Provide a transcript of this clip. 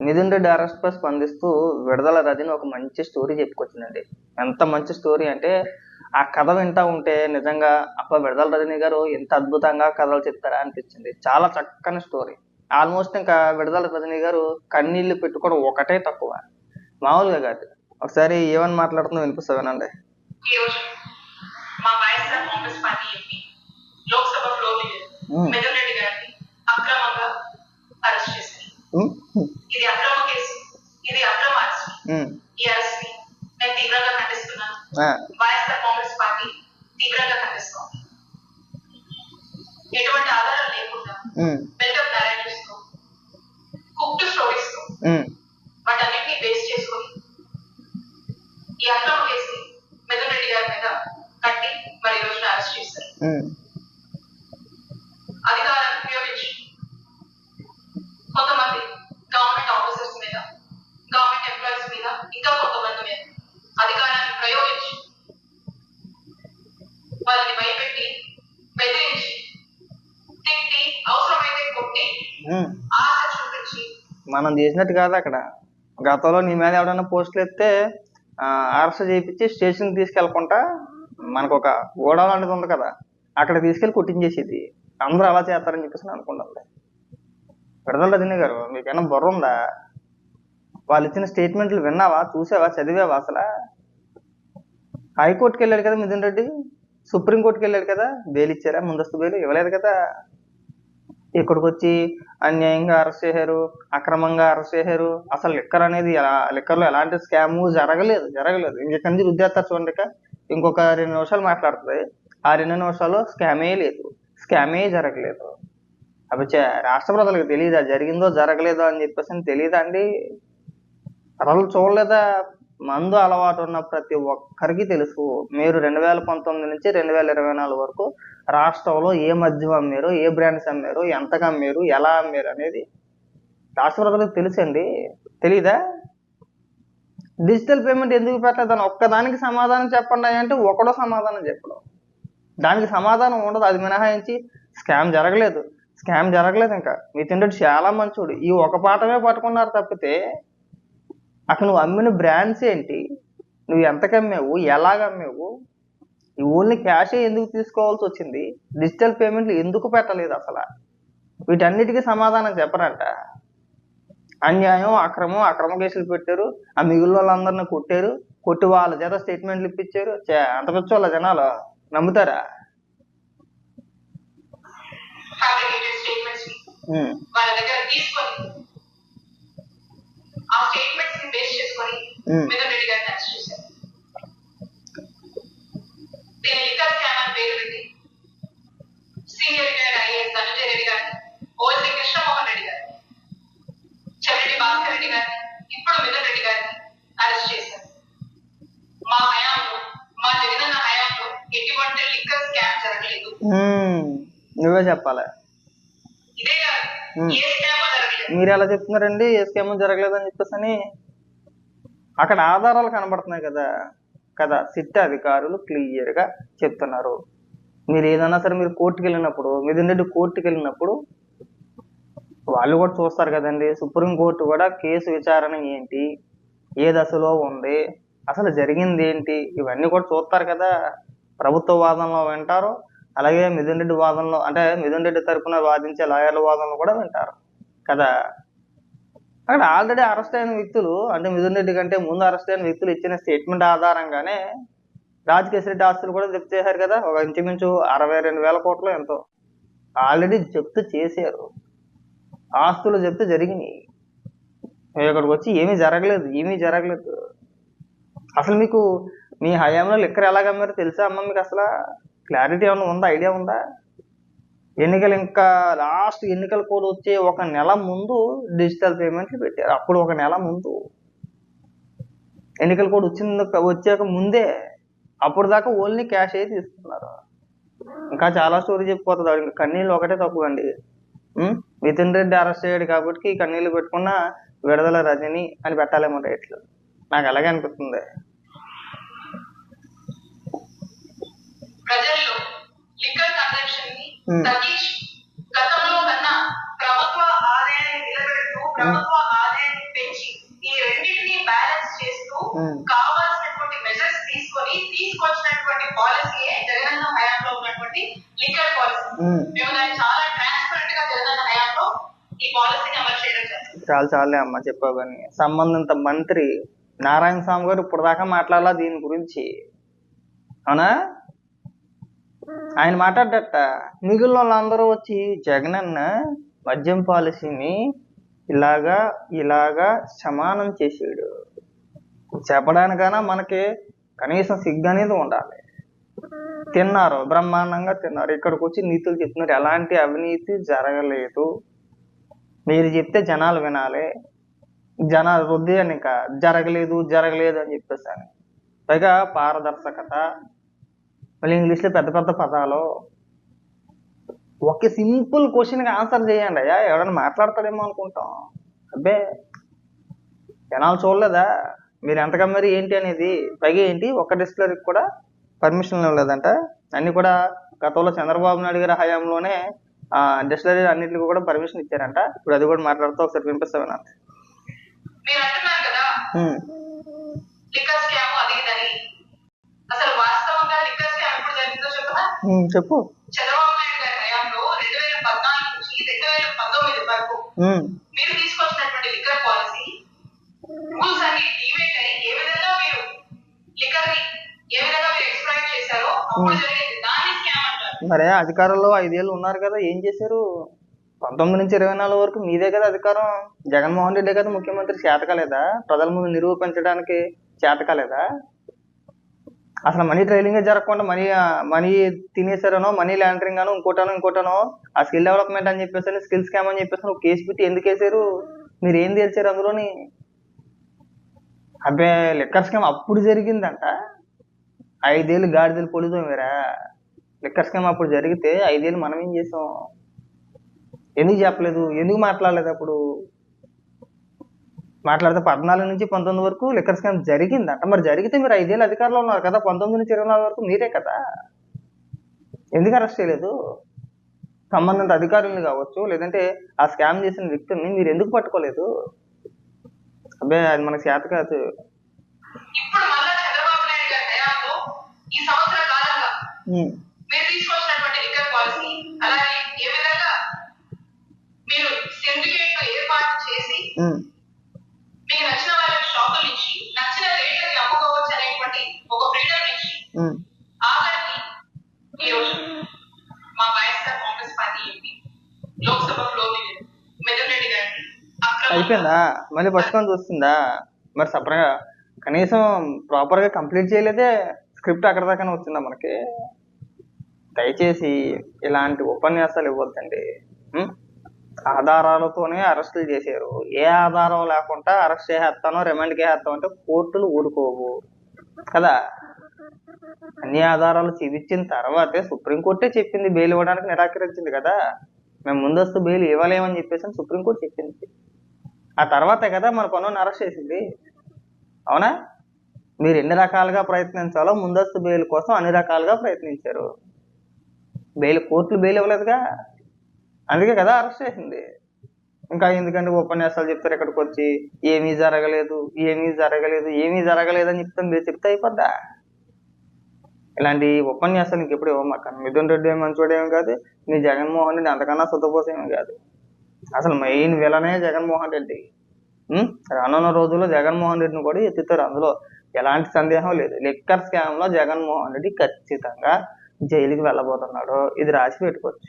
Mithun Reddy arrest పై స్పందిస్తూ విడుదల రజని ఒక మంచి స్టోరీ చెప్పుకొచ్చిందండి. ఎంత మంచి స్టోరీ అంటే ఆ కథ వింటా ఉంటే నిజంగా అప్ప విడుదల రజని గారు ఎంత అద్భుతంగా కథలు చెప్తారా? అనిపించింది. చాలా చక్కని స్టోరీ ఆల్మోస్ట్ ఇంకా విడుదల రజని గారు కన్నీళ్ళు పెట్టుకోవడం ఒకటే తక్కువ. మామూలుగా కాదు. ఒకసారి ఏమని మాట్లాడుతుందో వినిపిస్తా వినండి ఈ రోజు మా కాంగ్రెస్ పార్టీ లోక్సభ వైఎస్ఆర్ కాంగ్రెస్ పార్టీ తీవ్రంగా ఖండిస్తోంది ఎటువంటి ఆధారాలు లేకుండా బిల్డప్ narratives తో కుక్డ్ స్టోరీస్తో వాటన్నిటిని బేస్ చేసుకొని ఈ అక్రమ కేసుని మిథున్ రెడ్డి గారి మీద కట్టి మరి రోజున అరెస్ట్ చేశారు. మనం చేసినట్టు కాదు అక్కడ. గతంలో నీ మీద ఎవడైనా పోస్టులు ఎత్తే అరెస్ట్ చేయించి స్టేషన్కి తీసుకెళ్ళకుండా మనకు ఒక గోడ లాంటిది ఉంది కదా అక్కడ తీసుకెళ్ళి కొట్టించేసేది. అందరూ అలా చేస్తారని చెప్పేసి నేను అనుకుంటుంది విడుదల రజనీ గారు మీకైనా బుర్ర ఉందా? వాళ్ళు ఇచ్చిన స్టేట్మెంట్లు విన్నావా? చూసావా? చదివావా అసలు? హైకోర్టుకి వెళ్ళాడు కదా మిథున్ రెడ్డి సుప్రీంకోర్టుకి వెళ్ళాడు కదా బెయిల్ ఇచ్చారా? ముందస్తు బెయిల్ ఇవ్వలేదు కదా? ఇక్కడికి వచ్చి అన్యాయంగా అరెస్ట్ చేశారు అక్రమంగా అరెస్ట్ చేశారు. అసలు లిక్కర్ అనేది ఎలా లిక్కర్లో ఎలాంటి స్కాము జరగలేదు జరగలేదు. ఇంకెక్కడి నుంచి రుద్దేస్తారు చూడండి ఇంకొక రెండు నిమిషాలు మాట్లాడుతుంది. ఆ రెండు నిమిషాలు స్కామే లేదు. స్కామే జరగలేదు. అవి చే- రాష్ట్ర ప్రజలకు తెలియదా జరిగిందో జరగలేదో అని చెప్పేసి తెలియదా అండి? అసలు చూడలేదా? మందు అలవాటు ఉన్న ప్రతి ఒక్కరికి తెలుసు. మీరు రెండు వేల పంతొమ్మిది నుంచి రెండు వేల ఇరవై నాలుగు వరకు రాష్ట్రంలో ఏ మద్యం అమ్మారు ఏ బ్రాండ్స్ అమ్మారు ఎంతగా అమ్మారు ఎలా అమ్మారు అనేది రాష్ట్ర ప్రజలకు తెలుసండి. తెలీదా? డిజిటల్ పేమెంట్ ఎందుకు పెట్టలేదు ఒక్కదానికి సమాధానం చెప్పండి అంటే ఒకడో సమాధానం చెప్పడం. దానికి సమాధానం ఉండదు. అది మినహాయించి స్కామ్ జరగలేదు. స్కామ్ జరగలేదు ఇంకా. మీ తిండి చాలా మంచోడు. ఈ ఒక పాఠమే పట్టుకున్నారు తప్పితే అక్కడ నువ్వు అమ్మిన బ్రాండ్స్ ఏంటి? నువ్వు ఎంతకు అమ్మావు? ఎలాగ అమ్మావు? ఈ ఓన్లీ క్యాషే ఎందుకు తీసుకోవాల్సి వచ్చింది? డిజిటల్ పేమెంట్లు ఎందుకు పెట్టలేదు అసలు? వీటన్నిటికీ సమాధానం చెప్పరంట. అన్యాయం అక్రమం అక్రమ కేసులు పెట్టారు. ఆ మిగిలిన వాళ్ళందరిని కొట్టారు. కొట్టి వాళ్ళ చేత స్టేట్మెంట్లు ఇప్పించారు. అంత పిచ్చి వాళ్ళ జనాలు నమ్ముతారా? వాళ్ళ దగ్గర తీసుకొని ఆ స్టేట్మెంట్స్ని బేస్ చేసుకొని మిథున్ రెడ్డి గారిని అరెస్ట్ చేశారు దీని లిక్కర్ స్కామ్ పేరు పెట్టి senior retired IAS Dhananjaya Reddy గారిని ఓఎస్సీ కృష్ణమోహన్ రెడ్డి గారిని చెవిరెడ్డి భాస్కర్ రెడ్డి గారిని ఇప్పుడు మిథున్ రెడ్డి గారిని అరెస్ట్ చేశారు మా హయాంలో మా జగనన్న హయాంలో ఎటువంటి లిక్కర్ స్కామ్ జరగలేదు. నువ్వే చెప్పాలి. ఇదే కాదు. ఏ స్కామ్ మీరు ఎలా చెప్తున్నారండి? ఏ జరగలేదని చెప్పేసి అని. అక్కడ ఆధారాలు కనబడుతున్నాయి కదా. కదా సిట్ అధికారులు క్లియర్గా చెప్తున్నారు. మీరు ఏదైనా సరే మీరు కోర్టుకి వెళ్ళినప్పుడు మిథున్ రెడ్డి కోర్టుకి వెళ్ళినప్పుడు వాళ్ళు కూడా చూస్తారు కదండి. సుప్రీం కోర్టు కూడా కేసు విచారణ ఏంటి? ఏ దశలో ఉంది? అసలు జరిగింది ఏంటి? ఇవన్నీ కూడా చూస్తారు కదా. ప్రభుత్వ వాదనలో వింటారు. అలాగే మిథున్ రెడ్డి వాదనలో అంటే మిథున్ రెడ్డి తరపున వాదించే లాయర్ల వాదనలు కూడా వింటారు. కదా. అక్కడ ఆల్రెడీ అరెస్ట్ అయిన వ్యక్తులు అంటే మిథున్ రెడ్డి కంటే ముందు అరెస్ట్ అయిన వ్యక్తులు ఇచ్చిన స్టేట్మెంట్ ఆధారంగానే రాజకేశ్వర రెడ్డి ఆస్తులు కూడా జప్తు చేశారు కదా. ఒక ఇంచుమించు అరవై రెండు వేల కోట్లు ఎంతో. ఆల్రెడీ జప్తు చేశారు. ఆస్తులు జప్తు జరిగినాయి. ఇక్కడికి వచ్చి ఏమీ జరగలేదు ఏమీ జరగలేదు. అసలు మీకు మీ హయాంలో లిక్కర్ ఎలాగమ్మారో తెలుసా అమ్మ మీకు అసలు? క్లారిటీ ఏమైనా ఉందా? ఐడియా ఉందా? ఎన్నికలు ఇంకా లాస్ట్ ఎన్నికల కోడ్ వచ్చే ఒక నెల ముందు డిజిటల్ పేమెంట్లు పెట్టారు. అప్పుడు ఒక నెల ముందు. ఎన్నికల కోడ్ వచ్చింది వచ్చాక ముందే. అప్పుడు దాకా ఓన్లీ క్యాష్ అయితే తీసుకున్నారు. ఇంకా చాలా స్టోరీ చెప్పిపోతుంది. ఇంకా కన్నీళ్ళు ఒకటే తక్కువ అండి. రెడ్డి అరెస్ట్ అయ్యాడు కాబట్టి కన్నీళ్ళు పెట్టుకున్న విడుదల రజని అని పెట్టాలేమో రేట్లు నాకు అలాగే అనిపిస్తుంది. తగ్గించి గతంలో కన్నా ప్రభుత్వ ఆదాయాన్ని నిలబెడుతూ ప్రభుత్వ ఆదాయాన్ని Hmm. కావాల్సినటువంటి మెజర్స్ తీసుకొని తీసుకొచ్చినటువంటి పాలసీయే జగనన్న హయాంలో ఉన్నటువంటి లిక్కర్ పాలసీ. మేము దాన్ని చాలా ట్రాన్స్పరెంట్గా జగనన్న హయాంలో ఈ పాలసీని అమలు చేయడం జరిగింది. చాలు చాలే అమ్మ చెప్పావు కానీ సంబంధిత మంత్రి నారాయణ స్వామి గారు ఇప్పుడు దాకా మాట్లాడాలా దీని గురించి. అవునా? ఆయన మాట్లాడట మిగిలిన వాళ్ళందరూ వచ్చి జగనన్న మద్యం పాలసీని ఇలాగా ఇలాగా సమానం చేసాడు. చెప్పడానికైనా మనకి కనీసం సిగ్గు అనేది ఉండాలి. తిన్నారు బ్రహ్మాండంగా తిన్నారు. ఇక్కడికి వచ్చి నీతులు చెప్తున్నారు. ఎలాంటి అవినీతి జరగలేదు. మీరు చెప్తే జనాలు వినాలి. జనాలు రుద్ది అని ఇంకా జరగలేదు జరగలేదు అని చెప్పేసాను పైగా పారదర్శకత మళ్ళీ ఇంగ్లీష్లో పెద్ద పెద్ద పదాలు. ఒక సింపుల్ క్వశ్చన్కి ఆన్సర్ చేయండి. అయ్యా ఎవడన్నా మాట్లాడతాడేమో అనుకుంటాం. అబ్బే జనాలు చూడలేదా? మీరు ఎంతగా మరి ఏంటి అనేది? పైగా ఏంటి ఒక్క డిస్టిలరీకి కూడా పర్మిషన్ ఇవ్వలేదంట. అన్ని కూడా గతంలో చంద్రబాబు నాయుడు గారి హయాంలోనే ఆ డిస్టిలరీ అన్నిటికీ కూడా పర్మిషన్ ఇచ్చారంట. ఇప్పుడు అది కూడా మాట్లాడుతూ ఒకసారి వినిపిస్తాను చెప్పు. చంద్రబాబు నాయుడు గారి హయాంలో రెండు వేల పద్నాలుగు నుంచి రెండు వేల పంతొమ్మిది వరకు మీరు తీసుకొచ్చినటువంటి లిక్కర్ పాలసీ రూల్స్ అన్ని డివేట్ అయ్యి ఏ విధంగా మీరు లిక్కర్ని ఏ విధంగా మీరు ఎక్స్ప్లాయిట్ చేశారో అప్పుడు జరిగింది దాన్ని స్కామ్ అంటారు మరే అధికారంలో ఐదేళ్ళు ఉన్నారు కదా ఏం చేశారు? పంతొమ్మిది నుంచి ఇరవై నాలుగు వరకు మీదే కదా అధికారం. జగన్మోహన్ రెడ్డి కదా ముఖ్యమంత్రి చేతకాలేదా? ప్రజల ముందు నిరూపించడానికి చేతకాలేదా? అసలు మనీ ట్రైలింగే జరగకుండా మనీ మనీ తినేసారనో మనీ లాండరింగ్ అనో ఇంకోటనో ఇంకోటనో ఆ స్కిల్ డెవలప్మెంట్ అని చెప్పేసి స్కిల్ స్కామ్ అని చెప్పేసి ఒక కేసు పెట్టి ఎందుకు వేసారు? మీరు ఏం తెలిసారు అందులోని? అబ్బే లిక్కర్ స్కామ్ అప్పుడు జరిగిందంట. ఐదేళ్ళు గాడిదలు పొలిదాం వేరా లిక్కర్ స్కామ్ అప్పుడు జరిగితే ఐదేళ్ళు మనం ఏం చేసాం? ఎందుకు చెప్పలేదు? ఎందుకు మాట్లాడలేదు అప్పుడు? మాట్లాడితే పద్నాలుగు నుంచి పంతొమ్మిది వరకు లిక్కర్ స్కామ్ జరిగిందంట. మరి జరిగితే మీరు ఐదేళ్ళు అధికారంలో ఉన్నారు కదా పంతొమ్మిది నుంచి ఇరవై నాలుగు వరకు మీరే కదా. ఎందుకు అరెస్ట్ చేయలేదు? సంబంధిత అధికారులను కావచ్చు లేదంటే ఆ స్కామ్ చేసిన వ్యక్తుల్ని మీరు ఎందుకు పట్టుకోలేదు? అబ్బే అది మనకి చేత కాదు. అలాగే ఏ విధంగా మీరు సిండికేట్ ఏర్పాటు చేసి అయిపోయిందా? మళ్ళీ పట్టుకొని చూస్తుందా? మరి సపరేట్గా కనీసం ప్రాపర్గా కంప్లీట్ చేయలేదే స్క్రిప్ట్ అక్కడ దాకానే వచ్చిందా మనకి? దయచేసి ఇలాంటి ఉపన్యాసాలు ఇవ్వద్దండి. ఆధారాలతోనే అరెస్టులు చేశారు. ఏ ఆధారం లేకుండా అరెస్ట్ చేసేస్తానో రిమాండ్కి వేసేస్తాం అంటే కోర్టులు ఊరుకోవు. కదా? అన్ని ఆధారాలు చూపించిన తర్వాతే సుప్రీంకోర్టే చెప్పింది. బెయిల్ ఇవ్వడానికి నిరాకరించింది కదా? మేము ముందస్తు బెయిల్ ఇవ్వలేమని చెప్పేసి సుప్రీంకోర్టు చెప్పింది. ఆ తర్వాతే కదా మన పనులను అరెస్ట్ చేసింది? అవునా? మీరు ఎన్ని రకాలుగా ప్రయత్నించాలో ముందస్తు బెయిల్ కోసం అన్ని రకాలుగా ప్రయత్నించారు. బెయిల్ కోర్టులు బెయిల్ ఇవ్వలేదుగా? అందుకే కదా అరెస్ట్ చేసింది. ఇంకా ఎందుకంటే ఉపన్యాసాలు చెప్తారు ఇక్కడికి వచ్చి? ఏమీ జరగలేదు ఏమీ జరగలేదు ఏమీ జరగలేదు అని చెప్తాం మీరు చెప్తే అయిపోద్దా? ఇలాంటి ఉపన్యాసాలు ఇంకెప్పుడు ఇవ్వమాక మిథున్ రెడ్డి ఏం మంచోడేమి కాదు మీ జగన్మోహన్ రెడ్డి అంతకన్నా సుతపోసేమీ కాదు. అసలు మెయిన్ విలనే జగన్మోహన్ రెడ్డి. రానున్న రోజుల్లో జగన్మోహన్ రెడ్డిని కూడా ఎత్తుతారు అందులో. ఎలాంటి సందేహం లేదు. లిక్కర్ స్కామ్లో జగన్మోహన్ రెడ్డి ఖచ్చితంగా జైలుకి వెళ్ళబోతున్నాడు. ఇది రాసి పెట్టుకోవచ్చు.